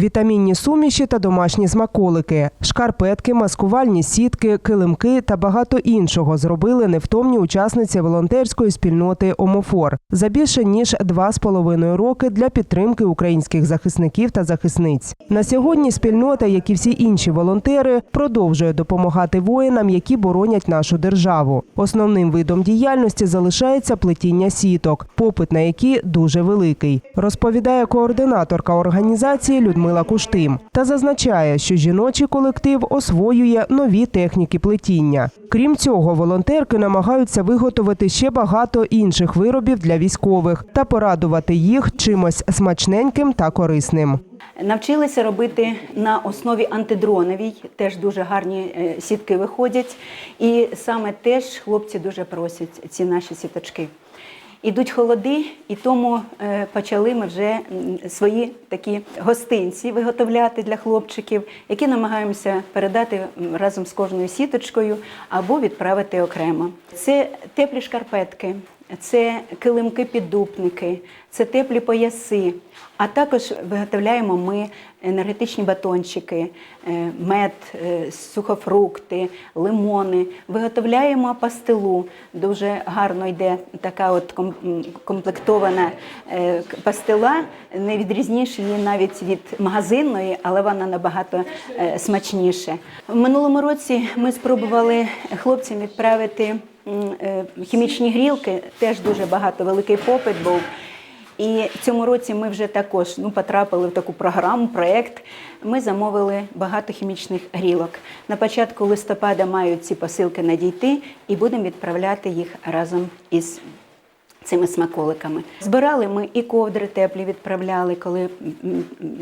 вітамінні суміші та домашні смаколики, шкарпетки, маскувальні сітки, килимки та багато іншого зробили невтомні учасниці волонтерської спільноти Омофор за більше ніж два з половиною роки для підтримки українських захисників та захисниць. На сьогодні спільнота, як і всі інші волонтери, продовжує допомагати воїнам, які боронять нашу державу. Основним видом діяльності залишається плетіння сіток, попит на які дуже великий, розповідає координаторка організації Людмила Куштим та зазначає, що жіночий колектив освоює нові техніки плетіння. Крім цього, волонтерки намагаються виготовити ще багато інших виробів для військових та порадувати їх чимось смачненьким та корисним. Навчилися робити на основі антидроновій, теж дуже гарні е, сітки виходять. І саме теж хлопці дуже просять ці наші сіточки. Ідуть холоди, і тому е, почали ми вже свої такі гостинці виготовляти для хлопчиків, які намагаємося передати разом з кожною сіточкою або відправити окремо. Це теплі шкарпетки, це килимки-піддупники, це теплі пояси. А також виготовляємо ми енергетичні батончики, е, мед, е, сухофрукти, лимони. Виготовляємо пастилу. Дуже гарно йде така от комплектована е, пастила. Не відрізніш її навіть від магазинної, але вона набагато смачніше. В минулому році ми спробували хлопцям відправити хімічні грілки. Теж дуже багато великий попит був. І цьому році ми вже також ну, потрапили в таку програму, проєкт. Ми замовили багато хімічних грілок. На початку листопада мають ці посилки надійти і будемо відправляти їх разом із цими смаколиками. Збирали ми і ковдри теплі відправляли, коли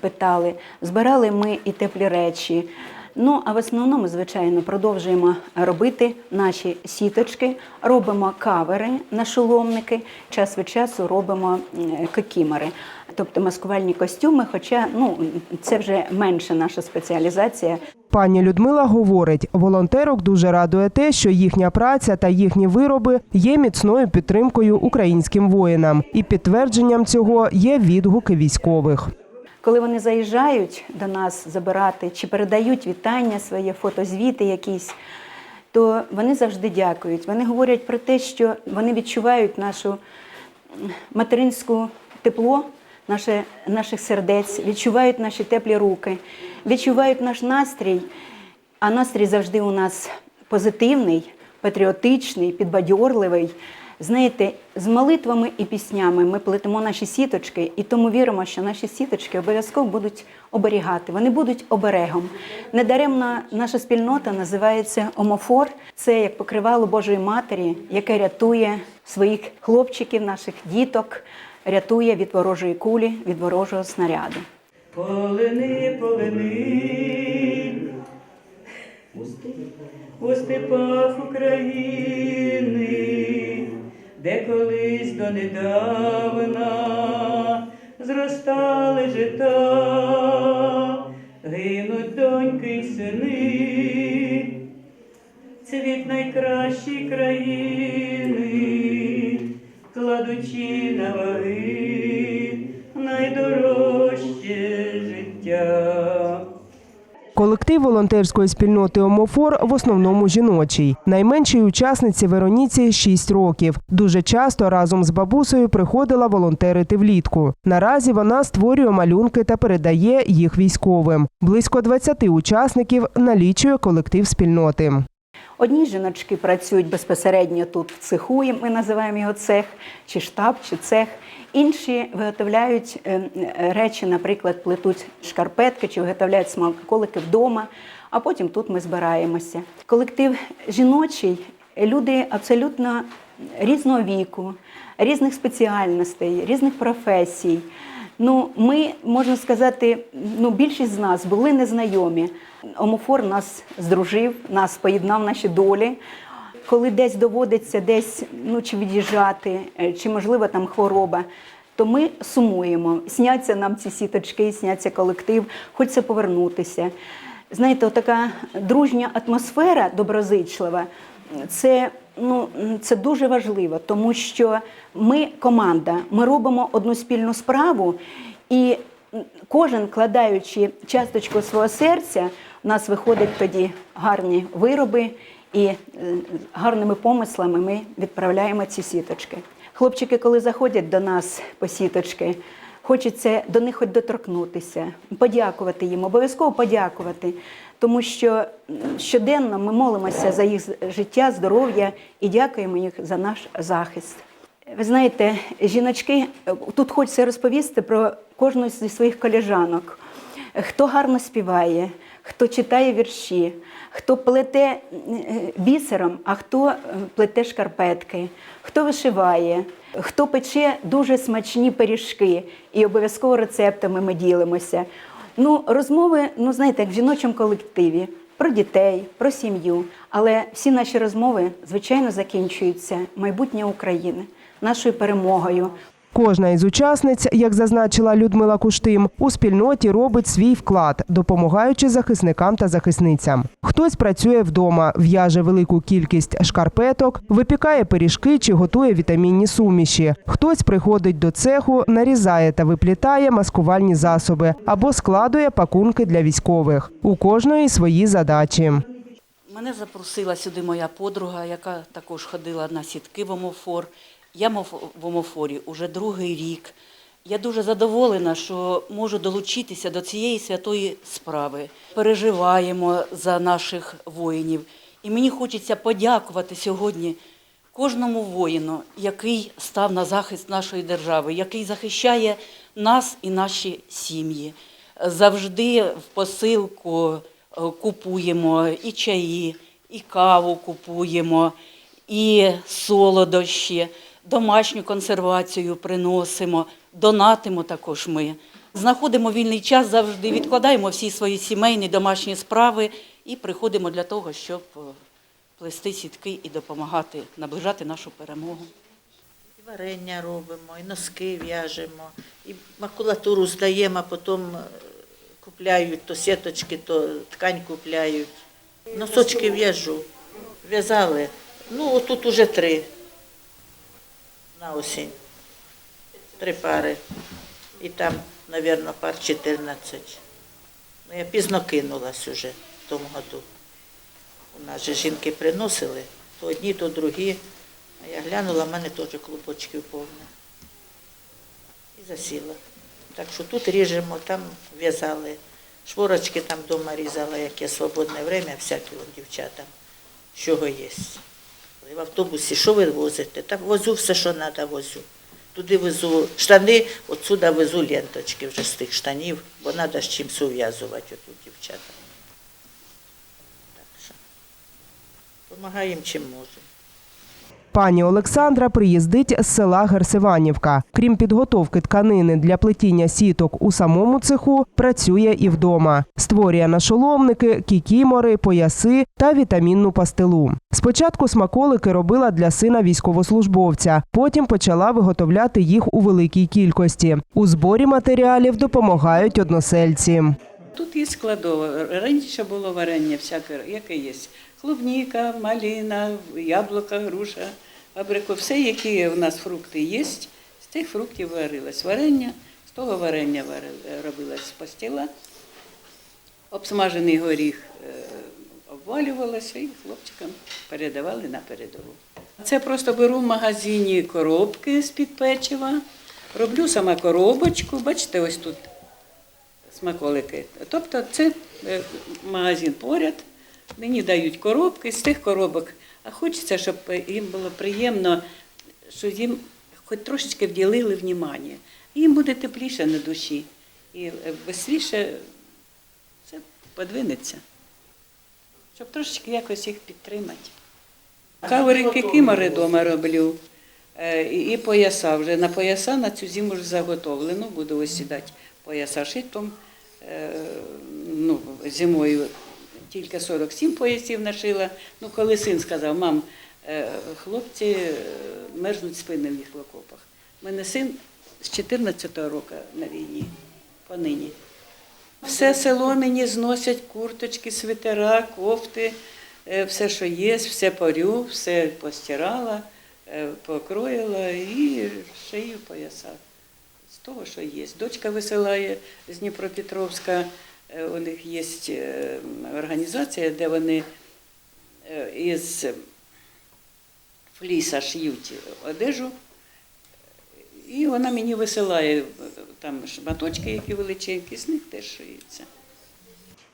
питали. Збирали ми і теплі речі. Ну, а в основному, звичайно, продовжуємо робити наші сіточки, робимо кавери на шоломники, час від часу робимо кокімери, тобто маскувальні костюми, хоча ну, це вже менша наша спеціалізація. Пані Людмила говорить, волонтерок дуже радує те, що їхня праця та їхні вироби є міцною підтримкою українським воїнам, і підтвердженням цього є відгуки військових. Коли вони заїжджають до нас забирати чи передають вітання, своє фотозвіти якісь, то вони завжди дякують. Вони говорять про те, що вони відчувають нашу материнську тепло наше, наших сердець, відчувають наші теплі руки, відчувають наш настрій. А настрій завжди у нас позитивний, патріотичний, підбадьорливий. Знаєте, з молитвами і піснями ми плетемо наші сіточки, і тому віримо, що наші сіточки обов'язково будуть оберігати. Вони будуть оберегом. Недаремно наша спільнота називається Омофор. Це як покривало Божої Матері, яке рятує своїх хлопчиків, наших діток, рятує від ворожої кулі, від ворожого снаряду. Полини, полини, у степах України, де колись донедавна зростали жита, гинуть доньки й сини, цвіт найкращій країни, кладучи на ваги Колектив волонтерської спільноти Омофор в основному жіночий. Найменшій учасниці Вероніці 6 років. Дуже часто разом з бабусею приходила волонтерити влітку. Наразі вона створює малюнки та передає їх військовим. Близько 20 учасників налічує колектив спільноти. Одні жіночки працюють безпосередньо тут в цеху, ми називаємо його цех, чи штаб, чи цех. Інші виготовляють е, е, речі, наприклад, плетуть шкарпетки чи виготовляють смаколики вдома, а потім тут ми збираємося. Колектив жіночий, люди абсолютно різного віку, різних спеціальностей, різних професій. Ну, ми, можна сказати, ну, більшість з нас були незнайомі. Омофор нас здружив, нас поєднав наші долі. Коли десь доводиться десь ну, чи від'їжджати, е, чи можливо там хвороба, то ми сумуємо. Сняться нам ці сіточки, сняться колектив, хочеться повернутися. Знаєте, така дружня атмосфера доброзичлива, це, ну, це дуже важливо, тому що ми команда, ми робимо одну спільну справу, і кожен, кладаючи часточку свого серця, у нас виходять тоді гарні вироби, і е, гарними помислами ми відправляємо ці сіточки. Хлопчики, коли заходять до нас по сіточки, хочеться до них хоч доторкнутися, подякувати їм, обов'язково подякувати, тому що щоденно ми молимося за їх життя, здоров'я і дякуємо їх за наш захист. Ви знаєте, жіночки, е, тут хочеться розповісти про кожну зі своїх колежанок. Хто гарно співає, хто читає вірші, хто плете е, бісером, а хто е, плете шкарпетки, хто вишиває, хто пече дуже смачні пиріжки, і обов'язково рецептами ми ділимося. Ну, розмови, ну знаєте, як в жіночому колективі про дітей, про сім'ю. Але всі наші розмови, звичайно, закінчуються майбутнє України, нашою перемогою. Кожна із учасниць, як зазначила Людмила Куштим, у спільноті робить свій вклад, допомагаючи захисникам та захисницям. Хтось працює вдома, в'яже велику кількість шкарпеток, випікає пиріжки чи готує вітамінні суміші. Хтось приходить до цеху, нарізає та виплітає маскувальні засоби або складує пакунки для військових. У кожної свої задачі. Мене запросила сюди моя подруга, яка також ходила на сітки в омофор. Я в омофорі уже другий рік. Я дуже задоволена, що можу долучитися до цієї святої справи. Переживаємо за наших воїнів. І мені хочеться подякувати сьогодні кожному воїну, який став на захист нашої держави, який захищає нас і наші сім'ї. Завжди в посилку е, купуємо і чаї, і каву купуємо, і солодощі, домашню консервацію приносимо, донатимо також ми. Знаходимо вільний час завжди, відкладаємо всі свої сімейні домашні справи і приходимо для того, щоб е, плести сітки і допомагати наближати нашу перемогу. І варення робимо, і носки в'яжемо, і макулатуру здаємо, а потім е, купляють то сіточки, то ткань купляють. Носочки в'яжу. В'язали. Ну, отут уже три на осінь. Три пари. І там, мабуть, пар 14. Ну, я пізно кинулась уже в тому году. У нас же жінки приносили, то одні, то другі. А я глянула, в мене теж клубочків повне. І засіла. Так що тут ріжемо, там в'язали. Шворочки там вдома різала, яке свободне время, всякі дівчатам, чого є. В автобусі, що ви возите? Так возю все, що треба, возю. Туди везу штани, отсюди везу ленточки вже з тих штанів, бо треба з чимось ув'язувати отут дівчата. Так що, допомагаємо чим можемо. Пані Олександра приїздить з села Герсиванівка. Крім підготовки тканини для плетіння сіток у самому цеху, працює і вдома. Створює нашоломники, кікімори, пояси та вітамінну пастилу. Спочатку смаколики робила для сина військовослужбовця, потім почала виготовляти їх у великій кількості. У зборі матеріалів допомагають односельці. Тут є складова. Раніше було варення всяке, яке є. Клубніка, малина, яблука, груша, абрико. Все, які у нас фрукти є, з тих фруктів варилось варення, з того варення робилась пастила, обсмажений горіх е, обвалювалося і хлопчикам передавали на передову. Це просто беру в магазині коробки з-під печива, роблю сама коробочку, бачите, ось тут смаколики. Тобто це е, магазин поряд, мені дають коробки, з тих коробок, а хочеться, щоб їм було приємно, що їм хоч трошечки вділили внимання. Їм буде тепліше на душі і швидше це подвинеться, щоб трошечки якось їх підтримати. Каверики кимори вдома роблю. Е, І пояса вже на пояса на цю зиму вже заготовлено, буду ось сідати пояса шитом. Е, Ну, зимою тільки 47 поясів нашила. Ну, коли син сказав, мам, е, хлопці е, мерзнуть спини в їх в окопах. У мене син з 14-го року на війні, понині. Все село мені зносять курточки, свитера, кофти, е, все, що є, все порю, все постирала, покроїла і шию пояса. того, що є. Дочка висилає з Дніпропетровська. Е, У них є е, організація, де вони е, із фліса шиють одежу. І вона мені висилає там шматочки, які величенькі, з них теж шиються.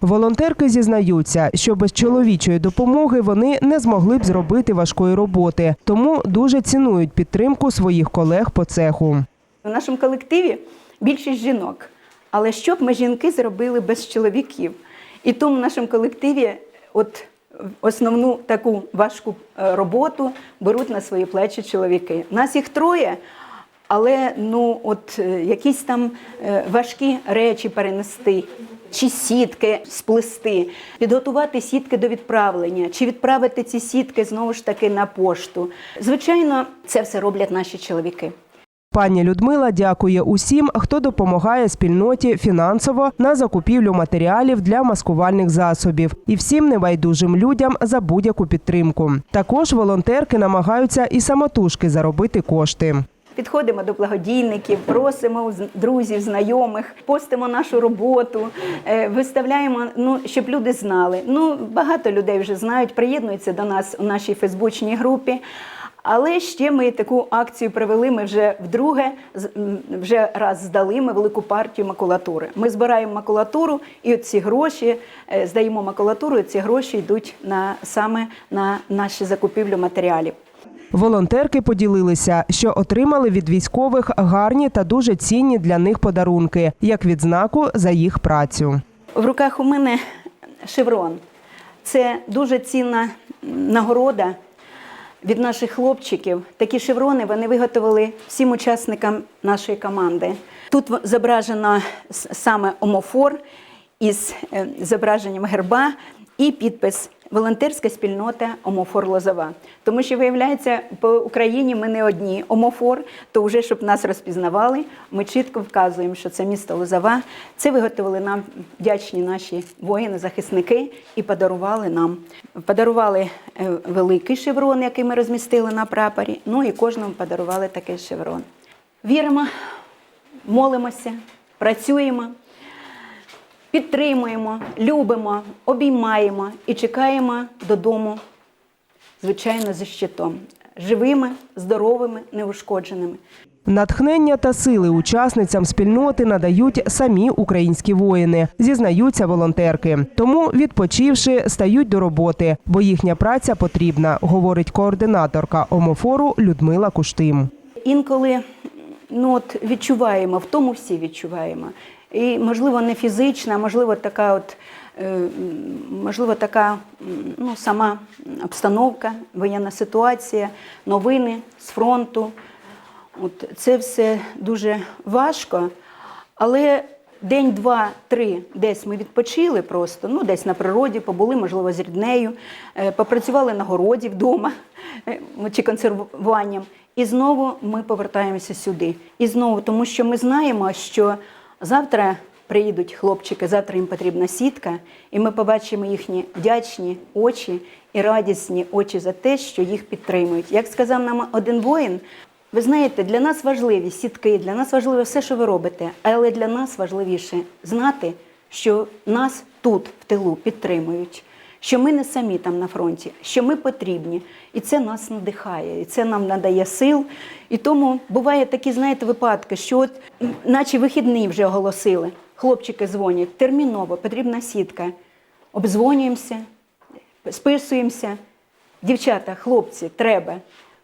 Волонтерки зізнаються, що без чоловічої допомоги вони не змогли б зробити важкої роботи, тому дуже цінують підтримку своїх колег по цеху. У нашому колективі більшість жінок. Але що б ми жінки зробили без чоловіків? І тому в нашому колективі от основну таку важку е, роботу беруть на свої плечі чоловіки. Нас їх троє, але ну, от, е, якісь там е, важкі речі перенести. Чи сітки сплести, підготувати сітки до відправлення, чи відправити ці сітки знову ж таки на пошту. Звичайно, це все роблять наші чоловіки. Пані Людмила дякує усім, хто допомагає спільноті фінансово на закупівлю матеріалів для маскувальних засобів, і всім небайдужим людям за будь-яку підтримку. Також волонтерки намагаються і самотужки заробити кошти. Підходимо до благодійників, просимо друзів, знайомих, постимо нашу роботу, е, виставляємо, ну, щоб люди знали. Ну, багато людей вже знають, приєднуються до нас у нашій фейсбучній групі. Але ще ми таку акцію провели. Ми вже вдруге вже раз здали ми велику партію макулатури. Ми збираємо макулатуру, і ці гроші е, здаємо макулатуру, і ці гроші йдуть на саме на наші закупівлю матеріалів. Волонтерки поділилися, що отримали від військових гарні та дуже цінні для них подарунки, як відзнаку за їх працю. В руках у мене шеврон. Це дуже цінна нагорода від наших хлопчиків. Такі шеврони вони виготовили всім учасникам нашої команди. Тут зображено саме омофор із е, зображенням герба і підпис Волонтерська спільнота Омофор Лозова. Тому що, виявляється, по Україні ми не одні омофор, то вже щоб нас розпізнавали, ми чітко вказуємо, що це місто Лозова. Це виготовили нам вдячні наші воїни-захисники і подарували нам. Подарували е, великий шеврон, який ми розмістили на прапорі. Ну і кожному подарували такий шеврон. Віримо, молимося, працюємо підтримуємо, любимо, обіймаємо і чекаємо додому, звичайно, зі щитом. Живими, здоровими, неушкодженими. Натхнення та сили учасницям спільноти надають самі українські воїни, зізнаються волонтерки. Тому, відпочивши, стають до роботи, бо їхня праця потрібна, говорить координаторка омофору Людмила Куштим. Інколи ну, от, відчуваємо, в тому всі відчуваємо. І, можливо, не фізична, можливо, така от. е, Можливо, така ну, сама обстановка, воєнна ситуація, новини з фронту. От це все дуже важко, але день, два, три десь ми відпочили просто, ну десь на природі, побули, можливо, з ріднею, е, попрацювали на городі вдома е, чи консервуванням. І знову ми повертаємося сюди. І знову, тому що ми знаємо, що завтра приїдуть хлопчики, завтра їм потрібна сітка, і ми побачимо їхні вдячні очі і радісні очі за те, що їх підтримують. Як сказав нам один воїн, ви знаєте, для нас важливі сітки, для нас важливо все, що ви робите, але для нас важливіше знати, що нас тут, в тилу, підтримують, що ми не самі там на фронті, що ми потрібні. І це нас надихає, і це нам надає сил. І тому бувають такі, знаєте, випадки, що от, наче вихідний вже оголосили. Хлопчики дзвонять, терміново, потрібна сітка. Обдзвонюємося, списуємося. Дівчата, хлопці, треба.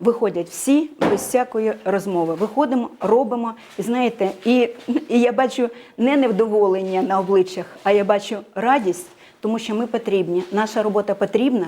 Виходять всі без всякої розмови. Виходимо, робимо. І знаєте, і, і я бачу не невдоволення на обличчях, а я бачу радість, тому що ми потрібні. Наша робота потрібна.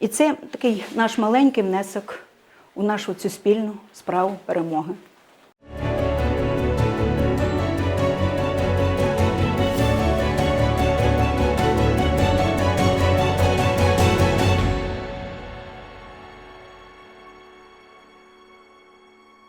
І це такий наш маленький внесок у нашу цю спільну справу перемоги.